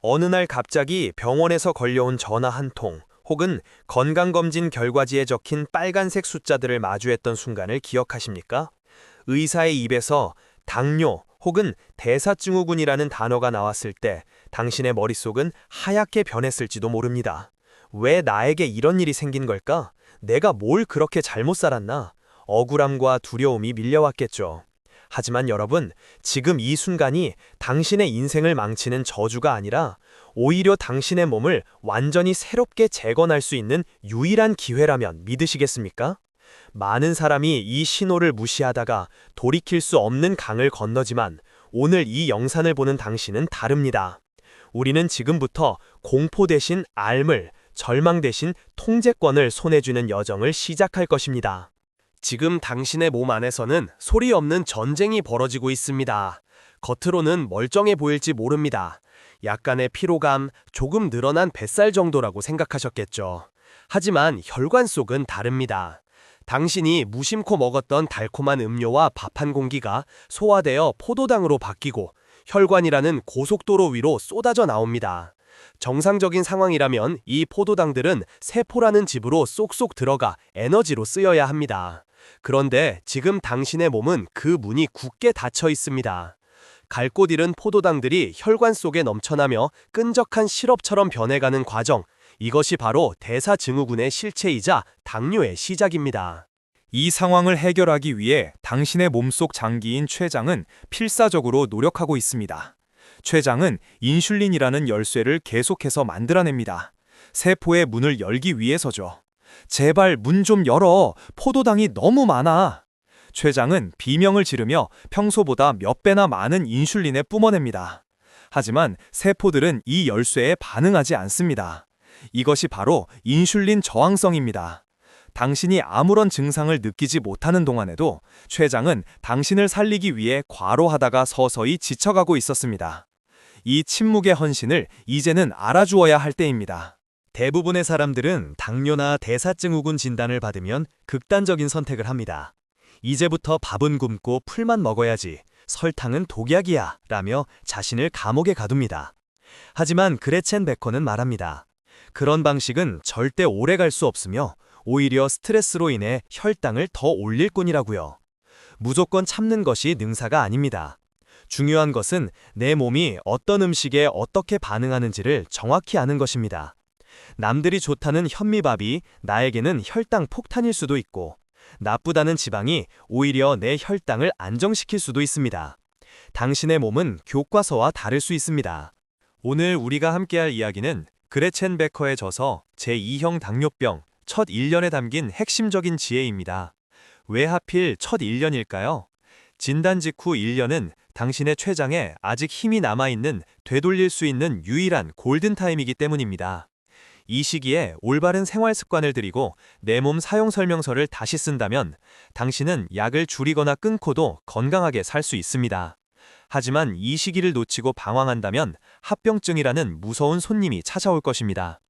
어느 날 갑자기 병원에서 걸려온 전화 한 통, 혹은 건강검진 결과지에 적힌 빨간색 숫자들을 마주했던 순간을 기억하십니까? 의사의 입에서 당뇨 혹은 대사증후군이라는 단어가 나왔을 때 당신의 머릿속은 하얗게 변했을지도 모릅니다. 왜 나에게 이런 일이 생긴 걸까? 내가 뭘 그렇게 잘못 살았나? 억울함과 두려움이 밀려왔겠죠. 하지만 여러분, 지금 이 순간이 당신의 인생을 망치는 저주가 아니라 오히려 당신의 몸을 완전히 새롭게 재건할 수 있는 유일한 기회라면 믿으시겠습니까? 많은 사람이 이 신호를 무시하다가 돌이킬 수 없는 강을 건너지만 오늘 이 영상을 보는 당신은 다릅니다. 우리는 지금부터 공포 대신 알물, 절망 대신 통제권을 손에 쥐는 여정을 시작할 것입니다. 지금 당신의 몸 안에서는 소리 없는 전쟁이 벌어지고 있습니다. 겉으로는 멀쩡해 보일지 모릅니다. 약간의 피로감, 조금 늘어난 뱃살 정도라고 생각하셨겠죠. 하지만 혈관 속은 다릅니다. 당신이 무심코 먹었던 달콤한 음료와 밥 한 공기가 소화되어 포도당으로 바뀌고 혈관이라는 고속도로 위로 쏟아져 나옵니다. 정상적인 상황이라면 이 포도당들은 세포라는 집으로 쏙쏙 들어가 에너지로 쓰여야 합니다. 그런데 지금 당신의 몸은 그 문이 굳게 닫혀 있습니다. 갈 곳 잃은 포도당들이 혈관 속에 넘쳐나며 끈적한 시럽처럼 변해가는 과정, 이것이 바로 대사증후군의 실체이자 당뇨의 시작입니다. 이 상황을 해결하기 위해 당신의 몸속 장기인 췌장은 필사적으로 노력하고 있습니다. 췌장은 인슐린이라는 열쇠를 계속해서 만들어냅니다. 세포의 문을 열기 위해서죠. 제발 문 좀 열어. 포도당이 너무 많아. 췌장은 비명을 지르며 평소보다 몇 배나 많은 인슐린에 뿜어냅니다. 하지만 세포들은 이 열쇠에 반응하지 않습니다. 이것이 바로 인슐린 저항성입니다. 당신이 아무런 증상을 느끼지 못하는 동안에도 췌장은 당신을 살리기 위해 과로하다가 서서히 지쳐가고 있었습니다. 이 침묵의 헌신을 이제는 알아주어야 할 때입니다. 대부분의 사람들은 당뇨나 대사증 후군 진단을 받으면 극단적인 선택을 합니다. 이제부터 밥은 굶고 풀만 먹어야지. 설탕은 독약이야. 라며 자신을 감옥에 가둡니다. 하지만 그레첸 베커는 말합니다. 그런 방식은 절대 오래 갈 수 없으며 오히려 스트레스로 인해 혈당을 더 올릴 뿐이라고요. 무조건 참는 것이 능사가 아닙니다. 중요한 것은 내 몸이 어떤 음식에 어떻게 반응하는지를 정확히 아는 것입니다. 남들이 좋다는 현미밥이 나에게는 혈당 폭탄일 수도 있고 나쁘다는 지방이 오히려 내 혈당을 안정시킬 수도 있습니다. 당신의 몸은 교과서와 다를 수 있습니다. 오늘 우리가 함께할 이야기는 그레첸 베커의 저서 제2형 당뇨병 첫 1년에 담긴 핵심적인 지혜입니다. 왜 하필 첫 1년일까요? 진단 직후 1년은 당신의 췌장에 아직 힘이 남아있는 되돌릴 수 있는 유일한 골든타임이기 때문입니다. 이 시기에 올바른 생활 습관을 들이고 내 몸 사용 설명서를 다시 쓴다면 당신은 약을 줄이거나 끊고도 건강하게 살 수 있습니다. 하지만 이 시기를 놓치고 방황한다면 합병증이라는 무서운 손님이 찾아올 것입니다.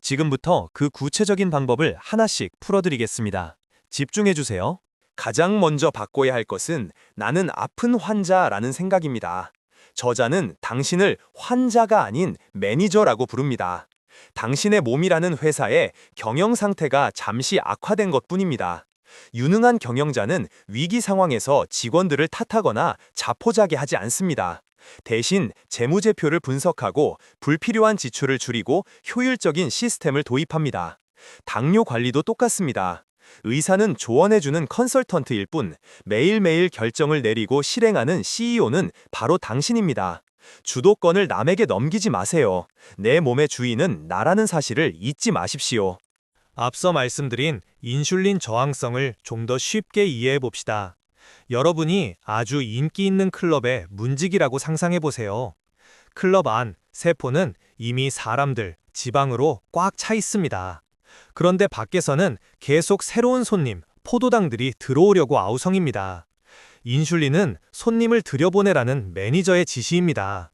지금부터 그 구체적인 방법을 하나씩 풀어드리겠습니다. 집중해주세요. 가장 먼저 바꿔야 할 것은 나는 아픈 환자라는 생각입니다. 저자는 당신을 환자가 아닌 매니저라고 부릅니다. 당신의 몸이라는 회사의 경영 상태가 잠시 악화된 것 뿐입니다. 유능한 경영자는 위기 상황에서 직원들을 탓하거나 자포자기 하지 않습니다. 대신 재무제표를 분석하고 불필요한 지출을 줄이고 효율적인 시스템을 도입합니다. 당뇨 관리도 똑같습니다. 의사는 조언해주는 컨설턴트일 뿐 매일매일 결정을 내리고 실행하는 CEO는 바로 당신입니다. 주도권을 남에게 넘기지 마세요. 내 몸의 주인은 나라는 사실을 잊지 마십시오. 앞서 말씀드린 인슐린 저항성을 좀 더 쉽게 이해해 봅시다. 여러분이 아주 인기 있는 클럽의 문직이라고 상상해 보세요. 클럽 안 세포는 이미 사람들, 지방으로 꽉 차 있습니다. 그런데 밖에서는 계속 새로운 손님, 포도당들이 들어오려고 아우성입니다. 인슐린은 손님을 들여보내라는 매니저의 지시입니다.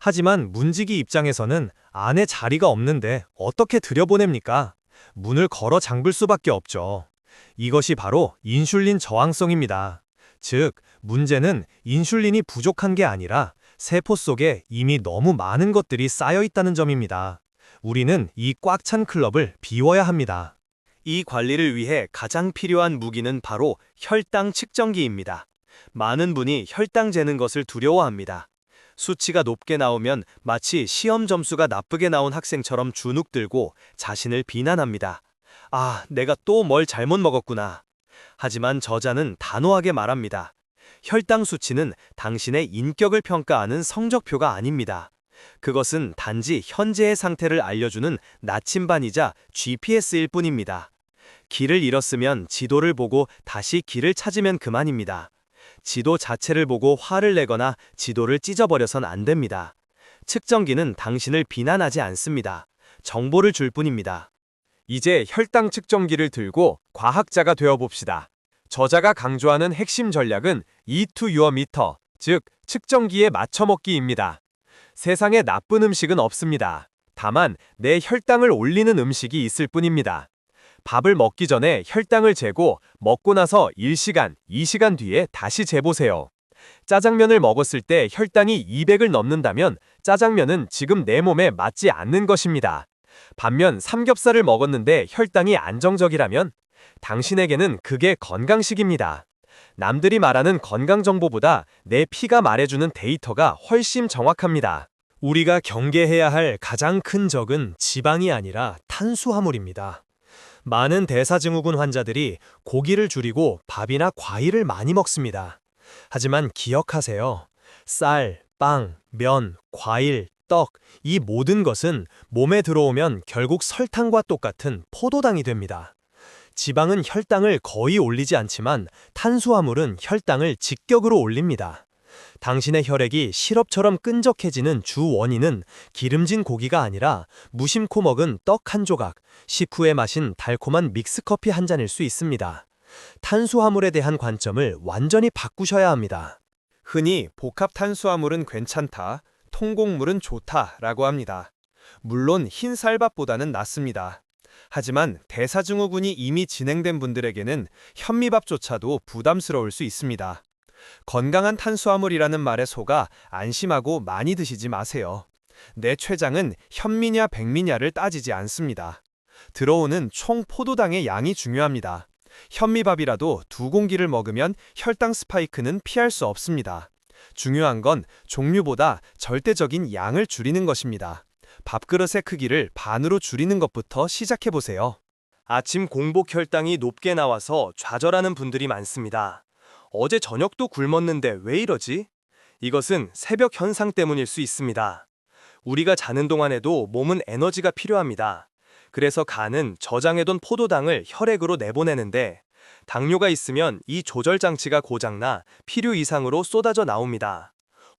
하지만 문지기 입장에서는 안에 자리가 없는데 어떻게 들여보냅니까? 문을 걸어 잠글 수밖에 없죠. 이것이 바로 인슐린 저항성입니다. 즉, 문제는 인슐린이 부족한 게 아니라 세포 속에 이미 너무 많은 것들이 쌓여 있다는 점입니다. 우리는 이 꽉 찬 클럽을 비워야 합니다. 이 관리를 위해 가장 필요한 무기는 바로 혈당 측정기입니다. 많은 분이 혈당 재는 것을 두려워합니다. 수치가 높게 나오면 마치 시험 점수가 나쁘게 나온 학생처럼 주눅 들고 자신을 비난합니다. 아, 내가 또 뭘 잘못 먹었구나. 하지만 저자는 단호하게 말합니다. 혈당 수치는 당신의 인격을 평가하는 성적표가 아닙니다. 그것은 단지 현재의 상태를 알려주는 나침반이자 GPS일 뿐입니다. 길을 잃었으면 지도를 보고 다시 길을 찾으면 그만입니다. 지도 자체를 보고 화를 내거나 지도를 찢어버려선 안 됩니다. 측정기는 당신을 비난하지 않습니다. 정보를 줄 뿐입니다. 이제 혈당 측정기를 들고 과학자가 되어 봅시다. 저자가 강조하는 핵심 전략은 E to your meter, 즉 측정기에 맞춰 먹기입니다. 세상에 나쁜 음식은 없습니다. 다만 내 혈당을 올리는 음식이 있을 뿐입니다. 밥을 먹기 전에 혈당을 재고 먹고 나서 1시간, 2시간 뒤에 다시 재보세요. 짜장면을 먹었을 때 혈당이 200을 넘는다면 짜장면은 지금 내 몸에 맞지 않는 것입니다. 반면 삼겹살을 먹었는데 혈당이 안정적이라면 당신에게는 그게 건강식입니다. 남들이 말하는 건강 정보보다 내 피가 말해주는 데이터가 훨씬 정확합니다. 우리가 경계해야 할 가장 큰 적은 지방이 아니라 탄수화물입니다. 많은 대사증후군 환자들이 고기를 줄이고 밥이나 과일을 많이 먹습니다. 하지만 기억하세요. 쌀, 빵, 면, 과일, 떡, 이 모든 것은 몸에 들어오면 결국 설탕과 똑같은 포도당이 됩니다. 지방은 혈당을 거의 올리지 않지만 탄수화물은 혈당을 직격으로 올립니다. 당신의 혈액이 시럽처럼 끈적해지는 주 원인은 기름진 고기가 아니라 무심코 먹은 떡 한 조각, 식후에 마신 달콤한 믹스커피 한 잔일 수 있습니다. 탄수화물에 대한 관점을 완전히 바꾸셔야 합니다. 흔히 복합 탄수화물은 괜찮다, 통곡물은 좋다라고 합니다. 물론 흰 쌀밥보다는 낫습니다. 하지만 대사증후군이 이미 진행된 분들에게는 현미밥조차도 부담스러울 수 있습니다. 건강한 탄수화물이라는 말에 속아 안심하고 많이 드시지 마세요. 내 췌장은 현미냐 백미냐를 따지지 않습니다. 들어오는 총 포도당의 양이 중요합니다. 현미밥이라도 두 공기를 먹으면 혈당 스파이크는 피할 수 없습니다. 중요한 건 종류보다 절대적인 양을 줄이는 것입니다. 밥그릇의 크기를 반으로 줄이는 것부터 시작해 보세요. 아침 공복 혈당이 높게 나와서 좌절하는 분들이 많습니다. 어제 저녁도 굶었는데 왜 이러지? 이것은 새벽 현상 때문일 수 있습니다. 우리가 자는 동안에도 몸은 에너지가 필요합니다. 그래서 간은 저장해둔 포도당을 혈액으로 내보내는데 당뇨가 있으면 이 조절 장치가 고장나 필요 이상으로 쏟아져 나옵니다.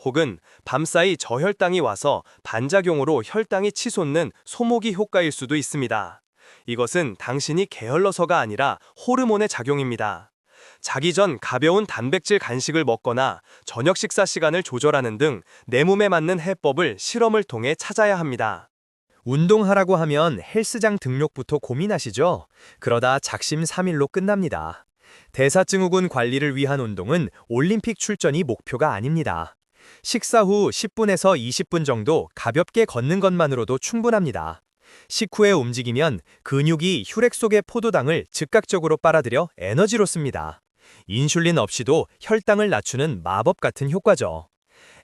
혹은 밤사이 저혈당이 와서 반작용으로 혈당이 치솟는 소모기 효과일 수도 있습니다. 이것은 당신이 게을러서가 아니라 호르몬의 작용입니다. 자기 전 가벼운 단백질 간식을 먹거나 저녁 식사 시간을 조절하는 등 내 몸에 맞는 해법을 실험을 통해 찾아야 합니다. 운동하라고 하면 헬스장 등록부터 고민하시죠? 그러다 작심 삼일로 끝납니다. 대사증후군 관리를 위한 운동은 올림픽 출전이 목표가 아닙니다. 식사 후 10분에서 20분 정도 가볍게 걷는 것만으로도 충분합니다. 식후에 움직이면 근육이 혈액 속의 포도당을 즉각적으로 빨아들여 에너지로 씁니다. 인슐린 없이도 혈당을 낮추는 마법 같은 효과죠.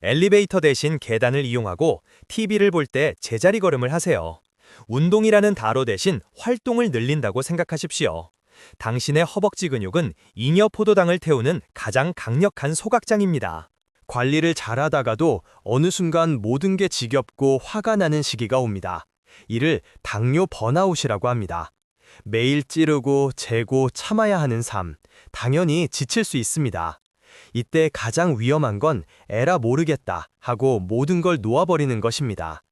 엘리베이터 대신 계단을 이용하고 TV를 볼 때 제자리 걸음을 하세요. 운동이라는 단어 대신 활동을 늘린다고 생각하십시오. 당신의 허벅지 근육은 잉여 포도당을 태우는 가장 강력한 소각장입니다. 관리를 잘하다가도 어느 순간 모든 게 지겹고 화가 나는 시기가 옵니다. 이를 당뇨 번아웃이라고 합니다. 매일 찌르고 재고 참아야 하는 삶, 당연히 지칠 수 있습니다. 이때 가장 위험한 건 에라 모르겠다 하고 모든 걸 놓아버리는 것입니다.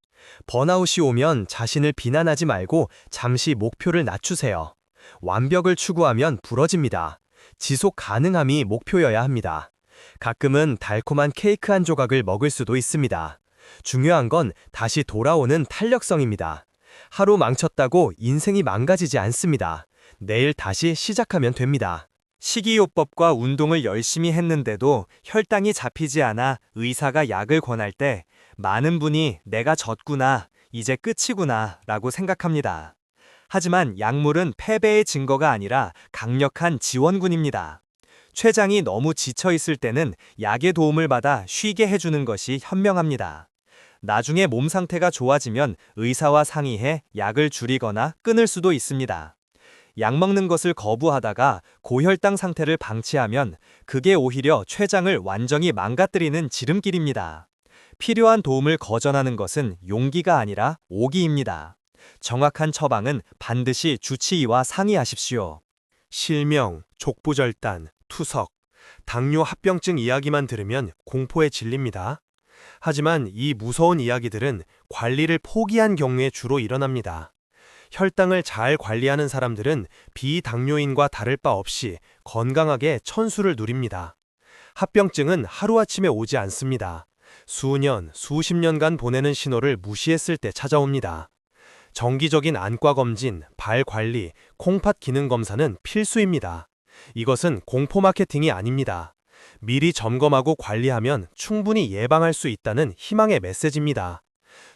번아웃이 오면 자신을 비난하지 말고 잠시 목표를 낮추세요. 완벽을 추구하면 부러집니다. 지속 가능함이 목표여야 합니다. 가끔은 달콤한 케이크 한 조각을 먹을 수도 있습니다. 중요한 건 다시 돌아오는 탄력성입니다. 하루 망쳤다고 인생이 망가지지 않습니다. 내일 다시 시작하면 됩니다. 식이요법과 운동을 열심히 했는데도 혈당이 잡히지 않아 의사가 약을 권할 때 많은 분이 내가 졌구나, 이제 끝이구나 라고 생각합니다. 하지만 약물은 패배의 증거가 아니라 강력한 지원군입니다. 췌장이 너무 지쳐 있을 때는 약의 도움을 받아 쉬게 해주는 것이 현명합니다. 나중에 몸 상태가 좋아지면 의사와 상의해 약을 줄이거나 끊을 수도 있습니다. 약 먹는 것을 거부하다가 고혈당 상태를 방치하면 그게 오히려 췌장을 완전히 망가뜨리는 지름길입니다. 필요한 도움을 거절하는 것은 용기가 아니라 오기입니다. 정확한 처방은 반드시 주치의와 상의하십시오. 실명, 족부절단, 투석, 당뇨 합병증 이야기만 들으면 공포에 질립니다. 하지만 이 무서운 이야기들은 관리를 포기한 경우에 주로 일어납니다. 혈당을 잘 관리하는 사람들은 비당뇨인과 다를 바 없이 건강하게 천수를 누립니다. 합병증은 하루아침에 오지 않습니다. 수년, 수십 년간 보내는 신호를 무시했을 때 찾아옵니다. 정기적인 안과 검진, 발 관리, 콩팥 기능 검사는 필수입니다. 이것은 공포 마케팅이 아닙니다. 미리 점검하고 관리하면 충분히 예방할 수 있다는 희망의 메시지입니다.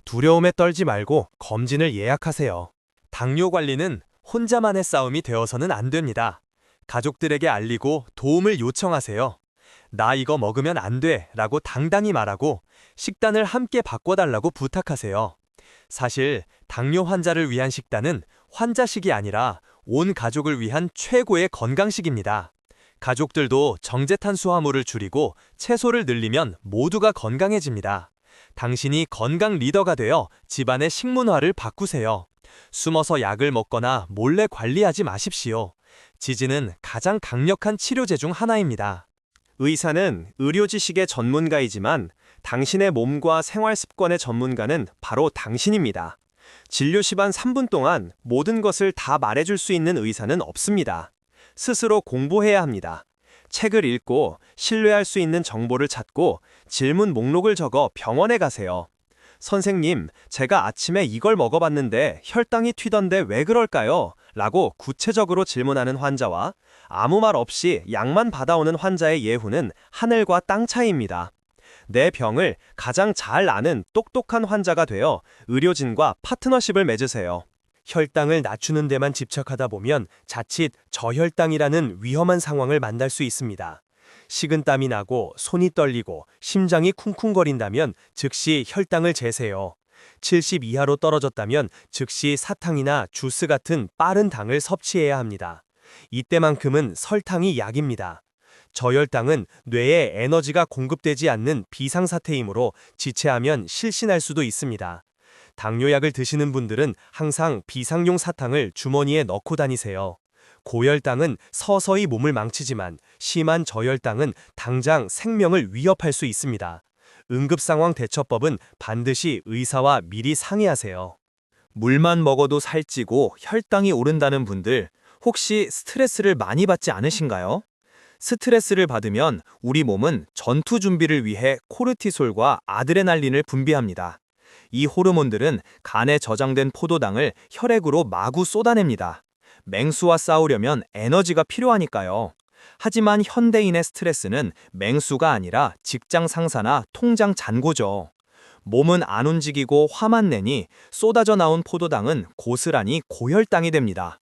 두려움에 떨지 말고 검진을 예약하세요. 당뇨 관리는 혼자만의 싸움이 되어서는 안 됩니다. 가족들에게 알리고 도움을 요청하세요. 나 이거 먹으면 안 돼 라고 당당히 말하고 식단을 함께 바꿔달라고 부탁하세요. 사실 당뇨 환자를 위한 식단은 환자식이 아니라 온 가족을 위한 최고의 건강식입니다. 가족들도 정제탄수화물을 줄이고 채소를 늘리면 모두가 건강해집니다. 당신이 건강 리더가 되어 집안의 식문화를 바꾸세요. 숨어서 약을 먹거나 몰래 관리하지 마십시오. 지지는 가장 강력한 치료제 중 하나입니다. 의사는 의료 지식의 전문가이지만 당신의 몸과 생활 습관의 전문가는 바로 당신입니다. 진료 시간 3분 동안 모든 것을 다 말해줄 수 있는 의사는 없습니다. 스스로 공부해야 합니다. 책을 읽고 신뢰할 수 있는 정보를 찾고 질문 목록을 적어 병원에 가세요. 선생님, 제가 아침에 이걸 먹어봤는데 혈당이 튀던데 왜 그럴까요? 라고 구체적으로 질문하는 환자와 아무 말 없이 약만 받아오는 환자의 예후는 하늘과 땅 차이입니다. 내 병을 가장 잘 아는 똑똑한 환자가 되어 의료진과 파트너십을 맺으세요. 혈당을 낮추는 데만 집착하다 보면 자칫 저혈당이라는 위험한 상황을 만날 수 있습니다. 식은땀이 나고 손이 떨리고 심장이 쿵쿵거린다면 즉시 혈당을 재세요. 70 이하로 떨어졌다면 즉시 사탕이나 주스 같은 빠른 당을 섭취해야 합니다. 이때만큼은 설탕이 약입니다. 저혈당은 뇌에 에너지가 공급되지 않는 비상사태이므로 지체하면 실신할 수도 있습니다. 당뇨약을 드시는 분들은 항상 비상용 사탕을 주머니에 넣고 다니세요. 고혈당은 서서히 몸을 망치지만 심한 저혈당은 당장 생명을 위협할 수 있습니다. 응급상황 대처법은 반드시 의사와 미리 상의하세요. 물만 먹어도 살찌고 혈당이 오른다는 분들 혹시 스트레스를 많이 받지 않으신가요? 스트레스를 받으면 우리 몸은 전투 준비를 위해 코르티솔과 아드레날린을 분비합니다. 이 호르몬들은 간에 저장된 포도당을 혈액으로 마구 쏟아냅니다. 맹수와 싸우려면 에너지가 필요하니까요. 하지만 현대인의 스트레스는 맹수가 아니라 직장 상사나 통장 잔고죠. 몸은 안 움직이고 화만 내니 쏟아져 나온 포도당은 고스란히 고혈당이 됩니다.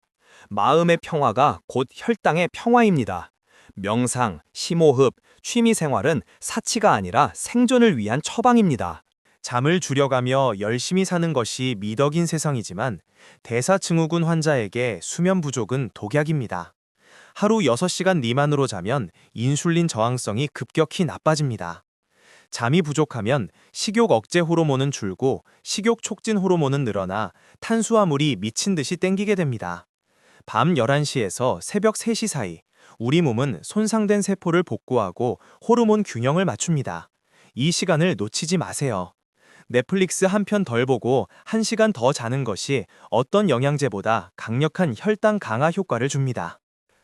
마음의 평화가 곧 혈당의 평화입니다. 명상, 심호흡, 취미 생활은 사치가 아니라 생존을 위한 처방입니다. 잠을 줄여가며 열심히 사는 것이 미덕인 세상이지만 대사증후군 환자에게 수면 부족은 독약입니다. 하루 6시간 미만으로 자면 인슐린 저항성이 급격히 나빠집니다. 잠이 부족하면 식욕 억제 호르몬은 줄고 식욕 촉진 호르몬은 늘어나 탄수화물이 미친 듯이 땡기게 됩니다. 밤 11시에서 새벽 3시 사이 우리 몸은 손상된 세포를 복구하고 호르몬 균형을 맞춥니다. 이 시간을 놓치지 마세요. 넷플릭스 한 편 덜 보고 한시간 더 자는 것이 어떤 영양제보다 강력한 혈당 강화 효과를 줍니다.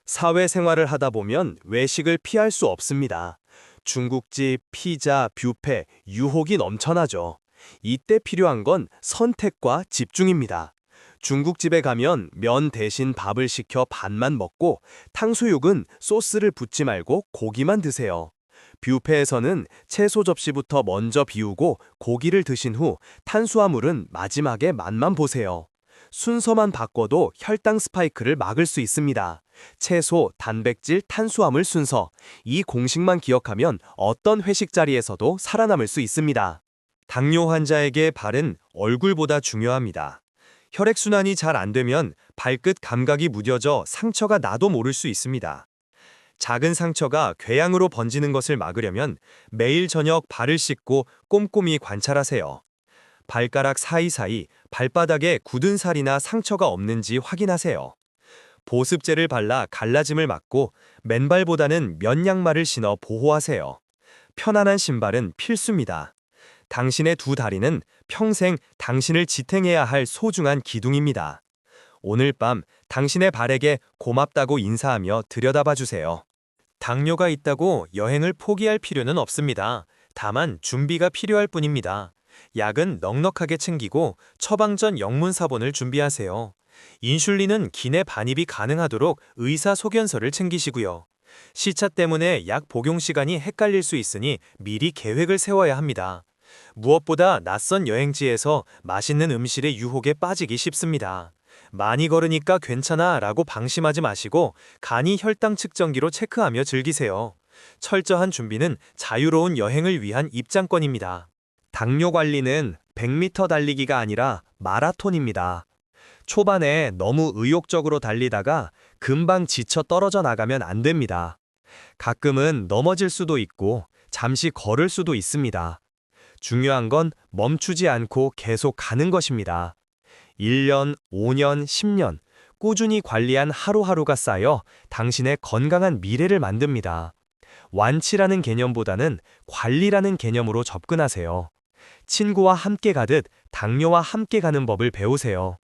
사회생활을 하다 보면 외식을 피할 수 없습니다. 중국집, 피자, 뷔페, 유혹이 넘쳐나죠. 이때 필요한 건 선택과 집중입니다. 중국집에 가면 면 대신 밥을 시켜 반만 먹고 탕수육은 소스를 붓지 말고 고기만 드세요. 뷔페에서는 채소 접시부터 먼저 비우고 고기를 드신 후 탄수화물은 마지막에 맛만 보세요. 순서만 바꿔도 혈당 스파이크를 막을 수 있습니다. 채소, 단백질, 탄수화물 순서. 이 공식만 기억하면 어떤 회식 자리에서도 살아남을 수 있습니다. 당뇨 환자에게 발은 얼굴보다 중요합니다. 혈액순환이 잘 안 되면 발끝 감각이 무뎌져 상처가 나도 모를 수 있습니다. 작은 상처가 궤양으로 번지는 것을 막으려면 매일 저녁 발을 씻고 꼼꼼히 관찰하세요. 발가락 사이사이 발바닥에 굳은 살이나 상처가 없는지 확인하세요. 보습제를 발라 갈라짐을 막고 맨발보다는 면 양말을 신어 보호하세요. 편안한 신발은 필수입니다. 당신의 두 다리는 평생 당신을 지탱해야 할 소중한 기둥입니다. 오늘 밤 당신의 발에게 고맙다고 인사하며 들여다봐 주세요. 당뇨가 있다고 여행을 포기할 필요는 없습니다. 다만 준비가 필요할 뿐입니다. 약은 넉넉하게 챙기고 처방 전 영문 사본을 준비하세요. 인슐린은 기내 반입이 가능하도록 의사 소견서를 챙기시고요. 시차 때문에 약 복용 시간이 헷갈릴 수 있으니 미리 계획을 세워야 합니다. 무엇보다 낯선 여행지에서 맛있는 음식의 유혹에 빠지기 쉽습니다. 많이 걸으니까 괜찮아 라고 방심하지 마시고 간이 혈당 측정기로 체크하며 즐기세요. 철저한 준비는 자유로운 여행을 위한 입장권입니다. 당뇨 관리는 100m 달리기가 아니라 마라톤입니다. 초반에 너무 의욕적으로 달리다가 금방 지쳐 떨어져 나가면 안 됩니다. 가끔은 넘어질 수도 있고 잠시 걸을 수도 있습니다. 중요한 건 멈추지 않고 계속 가는 것입니다. 1년, 5년, 10년 꾸준히 관리한 하루하루가 쌓여 당신의 건강한 미래를 만듭니다. 완치라는 개념보다는 관리라는 개념으로 접근하세요. 친구와 함께 가듯 당뇨와 함께 가는 법을 배우세요.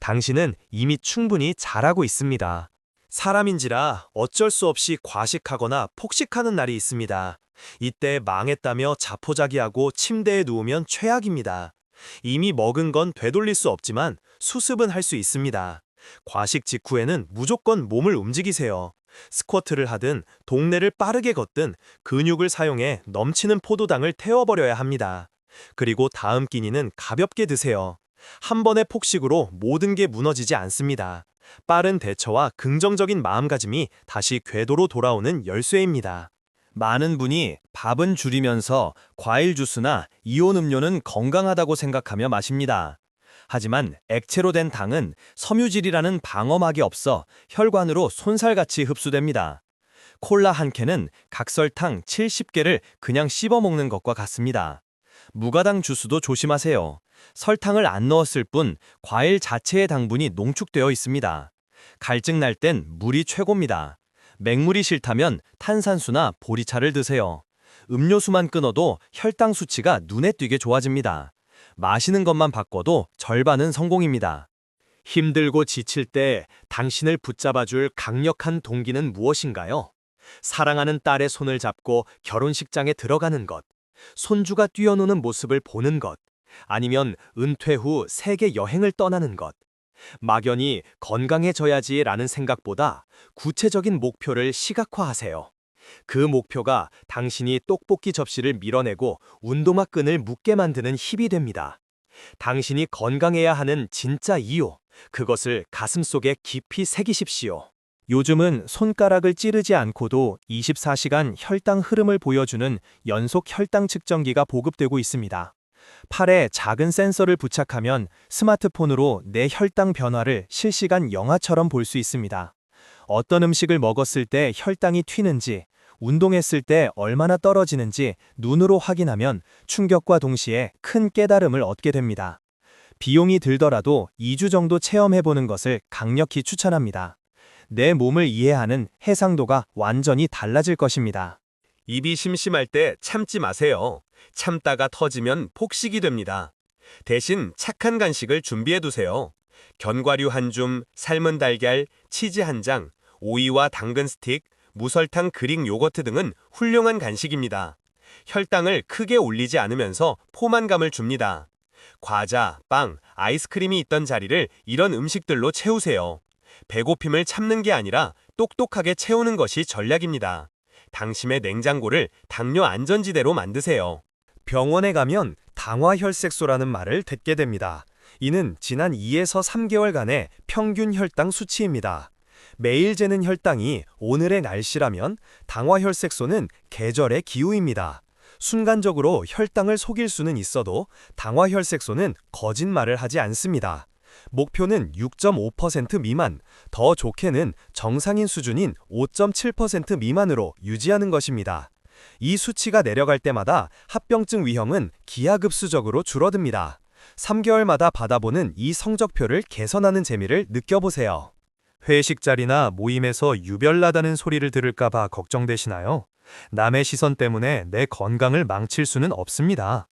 당신은 이미 충분히 잘하고 있습니다. 사람인지라 어쩔 수 없이 과식하거나 폭식하는 날이 있습니다. 이때 망했다며 자포자기하고 침대에 누우면 최악입니다. 이미 먹은 건 되돌릴 수 없지만 수습은 할 수 있습니다. 과식 직후에는 무조건 몸을 움직이세요. 스쿼트를 하든 동네를 빠르게 걷든 근육을 사용해 넘치는 포도당을 태워버려야 합니다. 그리고 다음 끼니는 가볍게 드세요. 한 번의 폭식으로 모든 게 무너지지 않습니다. 빠른 대처와 긍정적인 마음가짐이 다시 궤도로 돌아오는 열쇠입니다. 많은 분이 밥은 줄이면서 과일 주스나 이온 음료는 건강하다고 생각하며 마십니다. 하지만 액체로 된 당은 섬유질이라는 방어막이 없어 혈관으로 손살같이 흡수됩니다. 콜라 한 캔은 각설탕 70개를 그냥 씹어 먹는 것과 같습니다. 무가당 주스도 조심하세요. 설탕을 안 넣었을 뿐 과일 자체의 당분이 농축되어 있습니다. 갈증 날 땐 물이 최고입니다. 맹물이 싫다면 탄산수나 보리차를 드세요. 음료수만 끊어도 혈당 수치가 눈에 띄게 좋아집니다. 마시는 것만 바꿔도 절반은 성공입니다. 힘들고 지칠 때 당신을 붙잡아줄 강력한 동기는 무엇인가요? 사랑하는 딸의 손을 잡고 결혼식장에 들어가는 것, 손주가 뛰어노는 모습을 보는 것, 아니면 은퇴 후 세계 여행을 떠나는 것. 막연히 건강해져야지라는 생각보다 구체적인 목표를 시각화하세요. 그 목표가 당신이 떡볶이 접시를 밀어내고 운동화 끈을 묶게 만드는 힘이 됩니다. 당신이 건강해야 하는 진짜 이유, 그것을 가슴속에 깊이 새기십시오. 요즘은 손가락을 찌르지 않고도 24시간 혈당 흐름을 보여주는 연속 혈당 측정기가 보급되고 있습니다. 팔에 작은 센서를 부착하면 스마트폰으로 내 혈당 변화를 실시간 영화처럼 볼 수 있습니다. 어떤 음식을 먹었을 때 혈당이 튀는지, 운동했을 때 얼마나 떨어지는지 눈으로 확인하면 충격과 동시에 큰 깨달음을 얻게 됩니다. 비용이 들더라도 2주 정도 체험해보는 것을 강력히 추천합니다. 내 몸을 이해하는 해상도가 완전히 달라질 것입니다. 입이 심심할 때 참지 마세요. 참다가 터지면 폭식이 됩니다. 대신 착한 간식을 준비해 두세요. 견과류 한 줌, 삶은 달걀, 치즈 한 장, 오이와 당근 스틱, 무설탕 그릭 요거트 등은 훌륭한 간식입니다. 혈당을 크게 올리지 않으면서 포만감을 줍니다. 과자, 빵, 아이스크림이 있던 자리를 이런 음식들로 채우세요. 배고픔을 참는 게 아니라 똑똑하게 채우는 것이 전략입니다. 당심의 냉장고를 당뇨 안전지대로 만드세요. 병원에 가면 당화혈색소라는 말을 듣게 됩니다. 이는 지난 2에서 3개월간의 평균 혈당 수치입니다. 매일 재는 혈당이 오늘의 날씨라면 당화혈색소는 계절의 기후입니다. 순간적으로 혈당을 속일 수는 있어도 당화혈색소는 거짓말을 하지 않습니다. 목표는 6.5% 미만, 더 좋게는 정상인 수준인 5.7% 미만으로 유지하는 것입니다. 이 수치가 내려갈 때마다 합병증 위험은 기하급수적으로 줄어듭니다. 3개월마다 받아보는 이 성적표를 개선하는 재미를 느껴보세요. 회식 자리나 모임에서 유별나다는 소리를 들을까 봐 걱정되시나요? 남의 시선 때문에 내 건강을 망칠 수는 없습니다.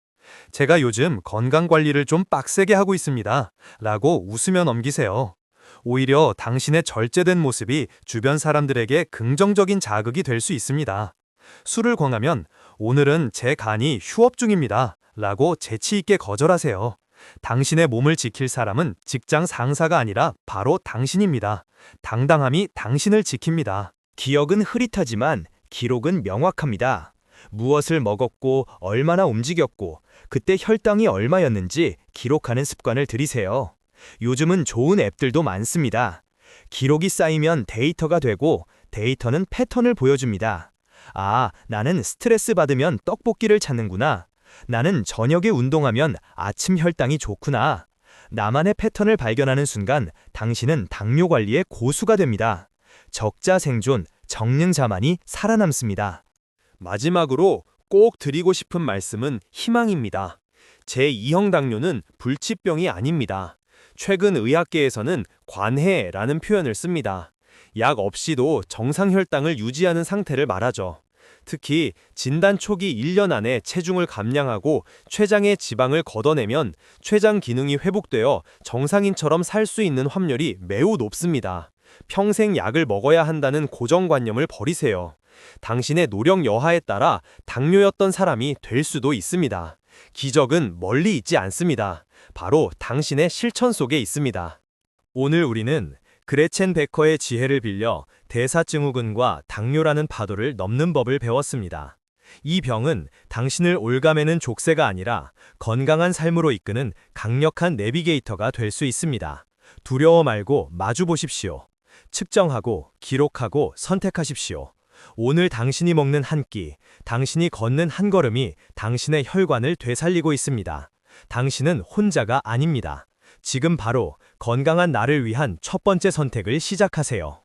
제가 요즘 건강 관리를 좀 빡세게 하고 있습니다. 라고 웃으며 넘기세요. 오히려 당신의 절제된 모습이 주변 사람들에게 긍정적인 자극이 될 수 있습니다. 술을 권하면 오늘은 제 간이 휴업 중입니다. 라고 재치있게 거절하세요. 당신의 몸을 지킬 사람은 직장 상사가 아니라 바로 당신입니다. 당당함이 당신을 지킵니다. 기억은 흐릿하지만 기록은 명확합니다. 무엇을 먹었고 얼마나 움직였고 그때 혈당이 얼마였는지 기록하는 습관을 들이세요. 요즘은 좋은 앱들도 많습니다. 기록이 쌓이면 데이터가 되고 데이터는 패턴을 보여줍니다. 아, 나는 스트레스 받으면 떡볶이를 찾는구나. 나는 저녁에 운동하면 아침 혈당이 좋구나. 나만의 패턴을 발견하는 순간 당신은 당뇨 관리의 고수가 됩니다. 적자 생존, 정능자만이 살아남습니다. 마지막으로 꼭 드리고 싶은 말씀은 희망입니다. 제2형 당뇨는 불치병이 아닙니다. 최근 의학계에서는 관해라는 표현을 씁니다. 약 없이도 정상 혈당을 유지하는 상태를 말하죠. 특히 진단 초기 1년 안에 체중을 감량하고 췌장의 지방을 걷어내면 췌장 기능이 회복되어 정상인처럼 살 수 있는 확률이 매우 높습니다. 평생 약을 먹어야 한다는 고정관념을 버리세요. 당신의 노력 여하에 따라 당뇨였던 사람이 될 수도 있습니다. 기적은 멀리 있지 않습니다. 바로 당신의 실천 속에 있습니다. 오늘 우리는 그레첸 베커의 지혜를 빌려 대사증후군과 당뇨라는 파도를 넘는 법을 배웠습니다. 이 병은 당신을 올가매는 족쇄가 아니라 건강한 삶으로 이끄는 강력한 내비게이터가 될 수 있습니다. 두려워 말고 마주 보십시오. 측정하고 기록하고 선택하십시오. 오늘 당신이 먹는 한 끼, 당신이 걷는 한 걸음이 당신의 혈관을 되살리고 있습니다. 당신은 혼자가 아닙니다. 지금 바로 건강한 나를 위한 첫 번째 선택을 시작하세요.